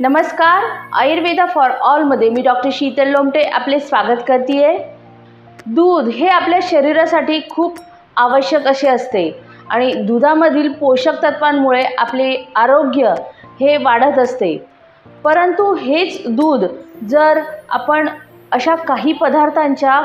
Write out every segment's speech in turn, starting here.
नमस्कार आयुर्वेदा फॉर ऑलमध्ये मी डॉक्टर शीतल लोमटे आपले स्वागत करते आहे दूध हे आपल्या शरीरासाठी खूप आवश्यक असे असते आणि दुधामधील पोषक तत्वांमुळे आपले आरोग्य हे वाढत असते. परंतु हेच दूध जर आपण अशा काही पदार्थांच्या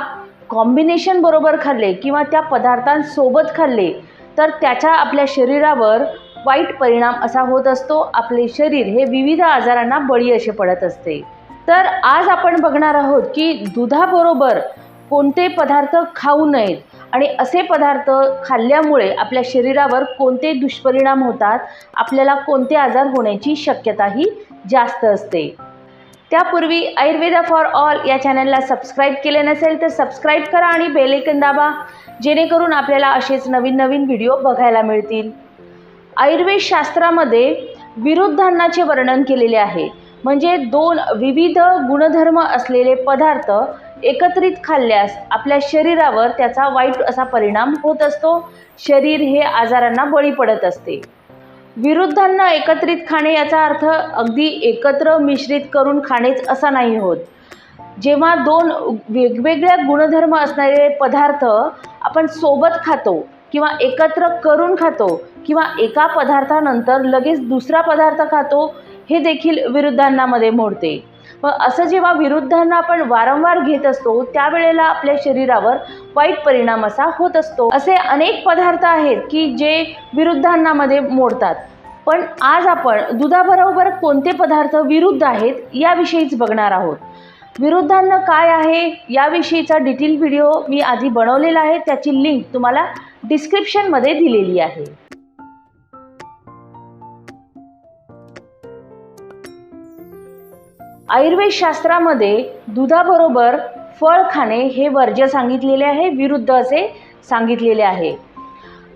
कॉम्बिनेशनबरोबर खाल्ले किंवा त्या पदार्थांसोबत खाल्ले तर त्याचा आपल्या शरीरावर वाईट परिणाम असा होत असतो. आपले शरीर हे विविध आजारांना बळी असे पडत असते. तर आज आपण बघणार आहोत की दुधाबरोबर कोणते पदार्थ खाऊ नयेत आणि असे पदार्थ खाल्ल्यामुळे आपल्या शरीरावर कोणते दुष्परिणाम होतात? आपल्याला कोणते आजार होण्याची शक्यताही जास्त असते. त्यापूर्वी आयुर्वेदा फॉर ऑल या चॅनलला सबस्क्राईब केले नसेल तर सबस्क्राईब करा आणि बेलेकन दाबा जेणेकरून आपल्याला असेच नवीन नवीन व्हिडिओ बघायला मिळतील. आयुर्वेद शास्त्रामध्ये विरुद्धांनाचे वर्णन केलेले आहे. म्हणजे दोन विविध गुणधर्म असलेले पदार्थ एकत्रित खाल्ल्यास आपल्या शरीरावर त्याचा वाईट असा परिणाम होत असतो. शरीर हे आजारांना बळी पडत असते. विरुद्धांना एकत्रित खाणे याचा अर्थ अगदी एकत्र मिश्रित करून खाणेच असा नाही होत. जेव्हा दोन वेगवेगळ्या गुणधर्म असणारे पदार्थ आपण सोबत खातो किंवा एकत्र करून खातो किंवा एका पदार्थानंतर लगेच दुसरा पदार्थ खातो हे देखील विरुद्धांनामध्ये मोडते. व असं जेव्हा विरुद्धांना आपण वारंवार घेत असतो त्यावेळेला आपल्या शरीरावर वाईट परिणाम असा होत असतो. असे अनेक पदार्थ आहेत की जे विरुद्धांनामध्ये मोडतात. पण आज आपण दुधाबरोबर कोणते पदार्थ विरुद्ध आहेत याविषयीच बघणार आहोत. विरुद्धांना काय आहे याविषयीचा डिटेल व्हिडिओ मी आधी बनवलेला आहे त्याची लिंक तुम्हाला डिस्क्रिप्शनमध्ये दिलेली आहे. आयुर्वेद शास्त्रामध्ये दुधाबरोबर फळ खाणे हे वर्ज्य सांगितलेले आहे विरुद्ध असे सांगितलेले आहे.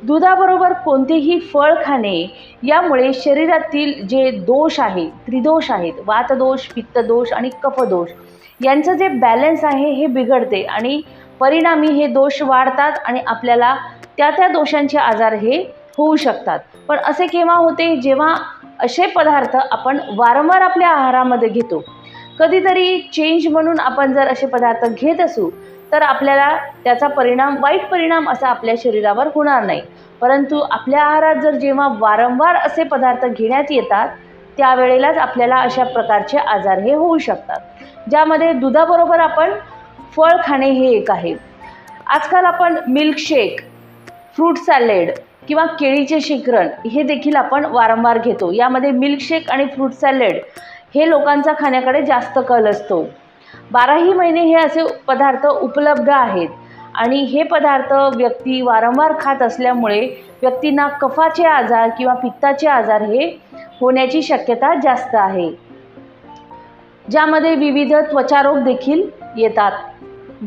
दुधाबरोबर कोणतेही फळ खाणे यामुळे शरीरातील जे दोष आहे त्रिदोष आहेत वातदोष पित्तदोष आणि कफदोष यांचं जे बॅलन्स आहे हे बिघडते आणि परिणामी हे दोष वाढतात आणि आपल्याला त्या त्या दोषांचे आजार हे होऊ शकतात. पण असे केव्हा होते? जेव्हा असे पदार्थ आपण वारंवार आपल्या आहारामध्ये घेतो कधीतरी चेंज म्हणून आपण जर असे पदार्थ घेत असू तर आपल्याला त्याचा परिणाम वाईट परिणाम असा आपल्या शरीरावर होणार नाही. परंतु आपल्या आहारात जर जेव्हा वारंवार असे पदार्थ घेण्यात येतात त्यावेळेलाच आपल्याला अशा प्रकारचे आजार हे होऊ शकतात. ज्यामध्ये दुधाबरोबर आपण फळ खाणे हे एक आहे. आजकाल आपण मिल्कशेक फ्रूट सॅलेड किंवा केळीचे शिकरण हे देखील आपण वारंवार घेतो. यामध्ये मिल्कशेक आणि फ्रूट सॅलेड हे लोकांचा खाण्याकडे जास्त कल असतो. बाराही महिने हे असे पदार्थ उपलब्ध आहेत आणि हे पदार्थ व्यक्ती वारंवार खात असल्यामुळे व्यक्तींना कफाचे आजार किंवा पित्ताचे आजार हे होण्याची शक्यता जास्त आहे. ज्यामध्ये विविध त्वचारोग देखील येतात.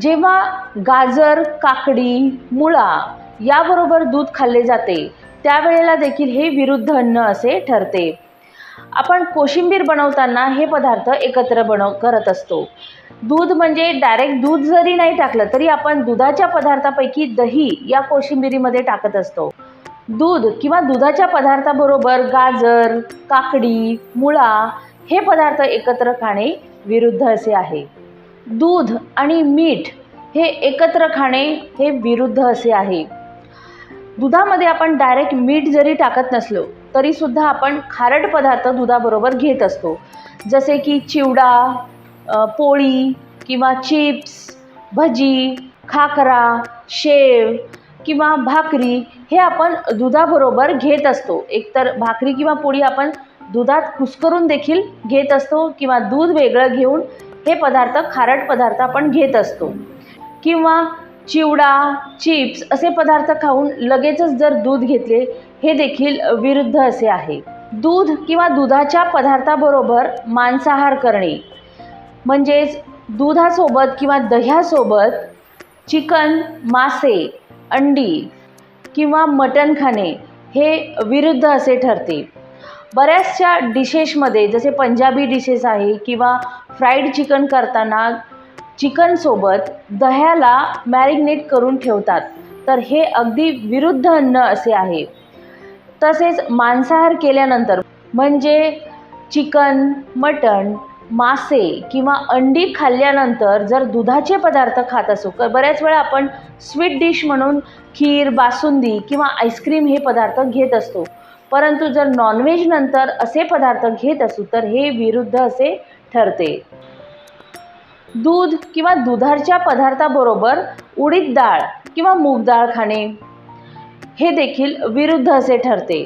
जेव्हा गाजर काकडी मुळा याबरोबर दूध खाल्ले जाते त्यावेळेला देखील हे विरुद्ध अन्न असे ठरते. आपण कोशिंबीर बनवताना हे पदार्थ एकत्र बनव करत असतो. दूध म्हणजे डायरेक्ट दूध जरी नाही टाकलं तरी आपण दुधाच्या पदार्थापैकी दही या कोशिंबिरीमध्ये टाकत असतो. दूध किंवा दुधाच्या पदार्थाबरोबर गाजर काकडी मुळा हे पदार्थ एकत्र खाणे विरुद्ध असे आहे. दूध आणि मीठ हे एकत्र खाणे हे विरुद्ध असे आहे. दुधामध्ये आपण डायरेक्ट मीठ जरी टाकत नसलो तरीसुद्धा आपण खारट पदार्थ दुधाबरोबर घेत असतो. जसे की चिवडा पोळी किंवा चिप्स भजी खाकरा शेव किंवा भाकरी हे आपण दुधाबरोबर घेत असतो. एकतर भाकरी किंवा पोळी आपण दुधात कुस्करून देखील घेत असतो किंवा दूध वेगळं घेऊन हे पदार्थ खारट पदार्थ आपण घेत असतो. किंवा चिवडा चिप्स असे पदार्थ खाऊन लगेचच जर दूध घेतले हे देखील विरुद्ध असे आहे. दूध किंवा दुधाच्या पदार्थाबरोबर मांसाहार करणे. म्हणजेच दुधासोबत किंवा दह्यासोबत चिकन मासे अंडी किंवा मटण खाणे हे विरुद्ध असे ठरते. बऱ्याचशा डिशेशमध्ये जसे पंजाबी डिशेस आहे किंवा फ्राईड चिकन करताना चिकनसोबत दह्याला मॅरिनेट करून ठेवतात. तर हे अगदी विरुद्ध अन्न असे आहे. तसेच मांसाहार केल्यानंतर म्हणजे चिकन मटण मासे किंवा अंडी खाल्ल्यानंतर जर दुधाचे पदार्थ खात असू तर बऱ्याच वेळा आपण स्वीट डिश म्हणून खीर बासुंदी किंवा आईस्क्रीम हे पदार्थ घेत असतो. परंतु जर नॉनव्हेज नंतर असे पदार्थ घेत असू तर हे विरुद्ध असे ठरते. दूध किंवा दुधाच्या पदार्थाबरोबर उडीद डाळ किंवा मूग डाळ खाणे. हे देखील विरुद्ध असे ठरते.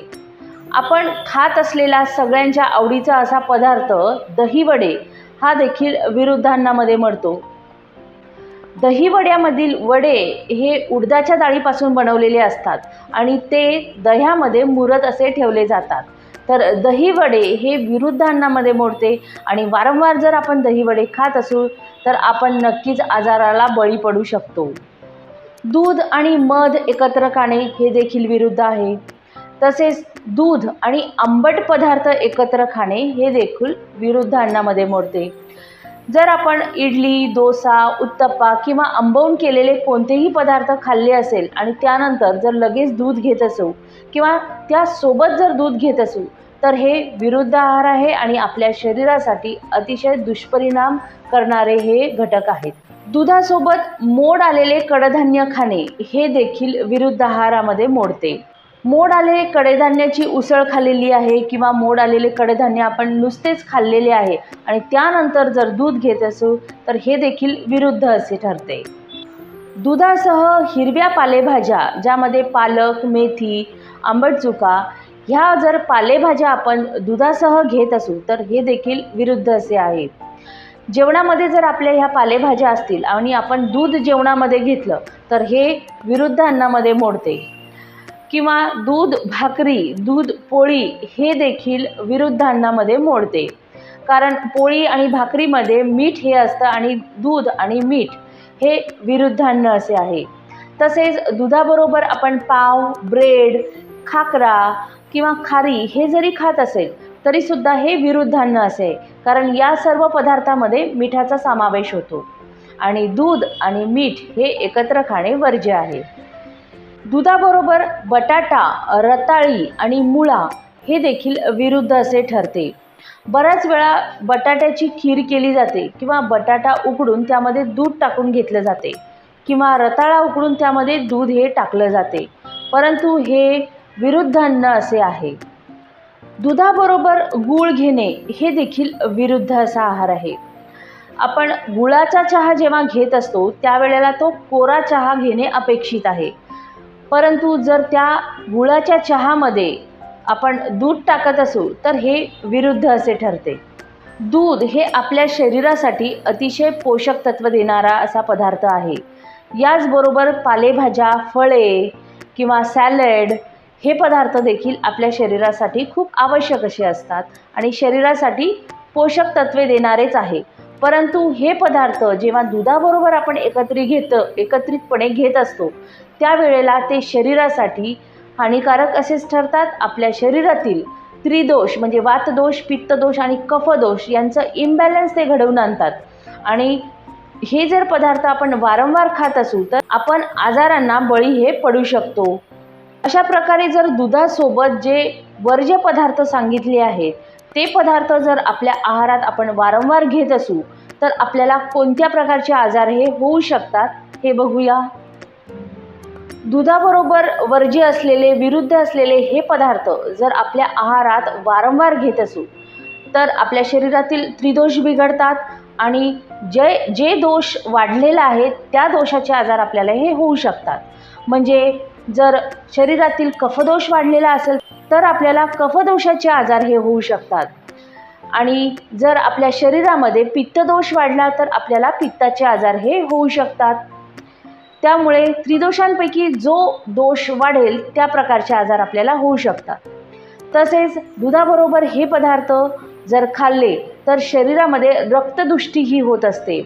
आपण खात असलेला सगळ्यांच्या आवडीचा असा पदार्थ दहीवडे हा देखील विरुद्धांनामध्ये मडतो दहीवड्यामधील वडे हे उडदाच्या डाळीपासून बनवलेले असतात आणि ते दह्यामध्ये मुरत असे ठेवले जातात. तर दहीवडे हे विरुद्ध अन्नामध्ये मोडते आणि वारंवार जर आपण दहीवडे खात असू तर आपण नक्कीच आजाराला बळी पडू शकतो. दूध आणि मध एकत्र खाणे हे देखील विरुद्ध आहे. तसेच दूध आणि आंबट पदार्थ एकत्र खाणे हे देखील विरुद्ध अन्नामध्ये मोडते. जर आपण इडली डोसा उत्तप्पा किंवा आंबवून केलेले कोणतेही पदार्थ खाल्ले असेल आणि त्यानंतर जर लगेच दूध घेत असू किंवा त्यासोबत जर दूध घेत असू तर हे विरुद्ध आहार आहे आणि आपल्या शरीरासाठी अतिशय दुष्परिणाम करणारे हे घटक आहेत. दुधासोबत मोड आलेले कडधान्य खाणे हे देखील विरुद्ध आहारामध्ये मोडते. मोड आलेले कडेधान्याची उसळ खाल्लेली आहे किंवा मोड आलेले कडेधान्य आपण नुसतेच खाल्लेले आहे आणि त्यानंतर जर दूध घेत असू तर हे देखील विरुद्ध असे ठरते. दुधासह हिरव्या पालेभाज्या ज्यामध्ये पालक मेथी आंबट चुका ह्या जर पालेभाज्या आपण दुधासह घेत असू तर हे देखील विरुद्ध असे आहे जेवणामध्ये जर आपल्या ह्या पालेभाज्या असतील आणि आपण दूध जेवणामध्ये घेतलं तर हे विरुद्ध अन्नामध्ये मोडते. किंवा दूध भाकरी दूध पोळी हे देखील विरुद्ध अन्नामध्ये मोडते. कारण पोळी आणि भाकरीमध्ये मीठ हे असतं आणि दूध आणि मीठ हे विरुद्ध अन्न असे आहे. तसेच दुधाबरोबर आपण पाव ब्रेड खाकरा किंवा खारी हे जरी खात असेल तरीसुद्धा हे विरुद्ध अन्न असे कारण या सर्व पदार्थामध्ये मिठाचा समावेश होतो. आणि दूध आणि मीठ हे एकत्र खाणे वर्ज्य आहे. दुधाबरोबर बटाटा रताळी आणि मुळा हे देखील विरुद्ध असे ठरते. बऱ्याच वेळा बटाट्याची खीर केली जाते किंवा बटाटा उकडून त्यामध्ये दूध टाकून घेतलं जाते किंवा रताळा उकडून त्यामध्ये दूध हे टाकलं जाते. परंतु हे विरुद्ध अन्न असे आहे. दुधाबरोबर गूळ घेणे हे देखील विरुद्ध असा आहार आहे. आपण गुळाचा चहा जेव्हा घेत असतो त्यावेळेला तो कोरा चहा घेणे अपेक्षित आहे. परंतु जर त्या गुळाच्या चहामध्ये आपण दूध टाकत असू तर हे विरुद्ध असे ठरते. दूध हे आपल्या शरीरासाठी अतिशय पोषक तत्व देणारा असा पदार्थ आहे. याचबरोबर पालेभाज्या फळे किंवा सॅलड हे पदार्थ देखील आपल्या शरीरासाठी खूप आवश्यक असे असतात आणि शरीरासाठी पोषक तत्वे देणारेच आहे. परंतु हे पदार्थ जेव्हा दुधाबरोबर आपण एकत्रित घेत एकत्रितपणे घेत असतो त्यावेळेला ते शरीरासाठी हानिकारक असेच ठरतात. आपल्या शरीरातील त्रिदोष म्हणजे वातदोष पित्तदोष आणि कफदोष यांचं इम्बॅलन्स ते घडवून आणतात. आणि हे जर पदार्थ आपण वारंवार खात असू तर आपण आजारांना बळी हे पडू शकतो. अशा प्रकारे जर दुधासोबत जे वर्ज्य पदार्थ सांगितले आहेत ते पदार्थ जर आपल्या आहारात आपण वारंवार घेत असू तर आपल्याला कोणत्या प्रकारचे आजार हे होऊ शकतात हे बघूया. दुधाबरोबर वर्ज्य असलेले विरुद्ध असलेले हे पदार्थ जर आपल्या आहारात वारंवार घेत असू तर आपल्या शरीरातील त्रिदोष बिघडतात आणि जे जे दोष वाढलेला आहे त्या दोषाचे आजार आपल्याला हे होऊ शकतात. म्हणजे जर शरीरातील कफदोष वाढलेला असेल तर आपल्याला कफदोषाचे आजार हे होऊ शकतात. आणि जर आपल्या शरीरामध्ये पित्तदोष वाढला तर आपल्याला पित्ताचे आजार हे होऊ शकतात. त्यामुळे त्रिदोषांपैकी जो दोष वाढेल त्या प्रकारचे आजार आपल्याला होऊ शकतात. तसेच दुधाबरोबर हे पदार्थ जर खाल्ले तर शरीरामध्ये रक्तदुष्टी ही होत असते.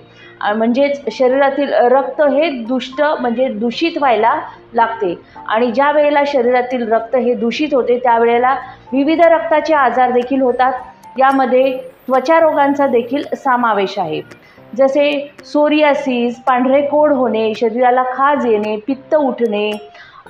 म्हणजेच शरीरातील रक्त हे दुष्ट म्हणजे दूषित व्हायला लागते. आणि ज्या वेळेला शरीरातील रक्त हे दूषित होते त्यावेळेला विविध रक्ताचे आजार देखील होतात. यामध्ये त्वचारोगांचा देखील समावेश आहे. जसे सोरियासिस पांढरे कोड होणे शरीराला खाज येणे पित्त उठणे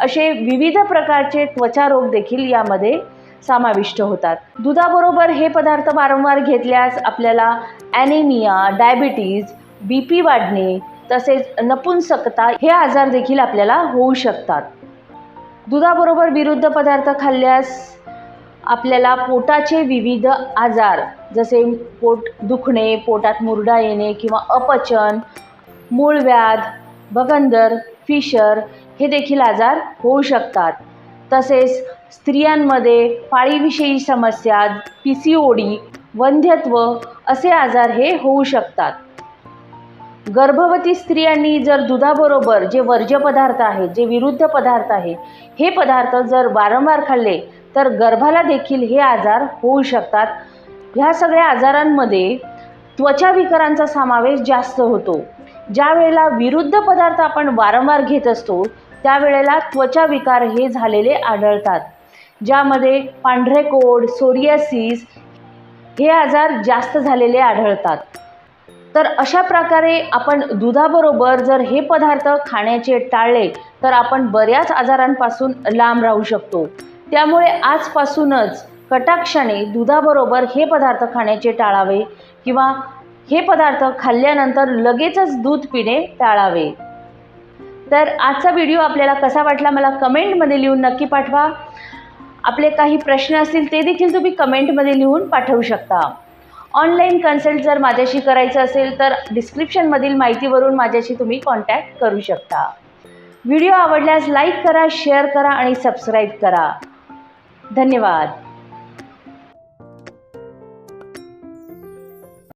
असे विविध प्रकारचे त्वचारोग देखील यामध्ये समाविष्ट होतात. दुधाबरोबर हे पदार्थ वारंवार घेतल्यास आपल्याला ॲनेमिया डायबिटीज बी पी वाढणे तसेच नपुंसकता हे आजार देखील आपल्याला होऊ शकतात. दुधाबरोबर विरुद्ध पदार्थ खाल्ल्यास आपल्याला पोटाचे विविध आजार जसे पोट दुखणे पोटात मुरडा येणे किंवा अपचन मूळव्याध भगंदर फिशर हे देखील आजार होऊ शकतात. तसेच स्त्रियांमध्ये पाळीविषयी समस्या पी सी ओ डी वंध्यत्व असे आजार हे होऊ शकतात. गर्भवती स्त्रियांनी जर दुधाबरोबर जे वर्ज्य पदार्थ आहेत जे विरुद्ध पदार्थ आहे हे पदार्थ जर वारंवार खाल्ले तर गर्भाला देखील हे आजार होऊ शकतात. ह्या सगळ्या आजारांमध्ये त्वचा विकारांचा समावेश जास्त होतो. ज्या वेळेला विरुद्ध पदार्थ आपण वारंवार घेत असतो त्यावेळेला त्वचा विकार हे झालेले आढळतात. ज्यामध्ये पांढरे कोड सोरियासिस हे आजार जास्त झालेले आढळतात. तर अशा प्रकारे आपण दुधाबरोबर जर हे पदार्थ खाण्याचे टाळले तर आपण बऱ्याच आजारांपासून लांब राहू शकतो. त्यामुळे आजपासूनच कटाक्षाने दुधाबरोबर हे पदार्थ खाण्याचे टाळावे किंवा हे पदार्थ खाल्ल्यानंतर लगेचच दूध पिणे टाळावे. तर आजचा व्हिडिओ आपल्याला कसा वाटला मला कमेंटमध्ये लिहून नक्की पाठवा. आपले काही प्रश्न असतील ते देखील तुम्ही कमेंटमध्ये लिहून पाठवू शकता. ऑनलाईन कन्सल्ट जर माझ्याशी करायचं असेल तर डिस्क्रिप्शनमधील माहितीवरून माझ्याशी तुम्ही कॉन्टॅक्ट करू शकता. व्हिडिओ आवडल्यास लाईक करा शेअर करा आणि सबस्क्राईब करा. धन्यवाद.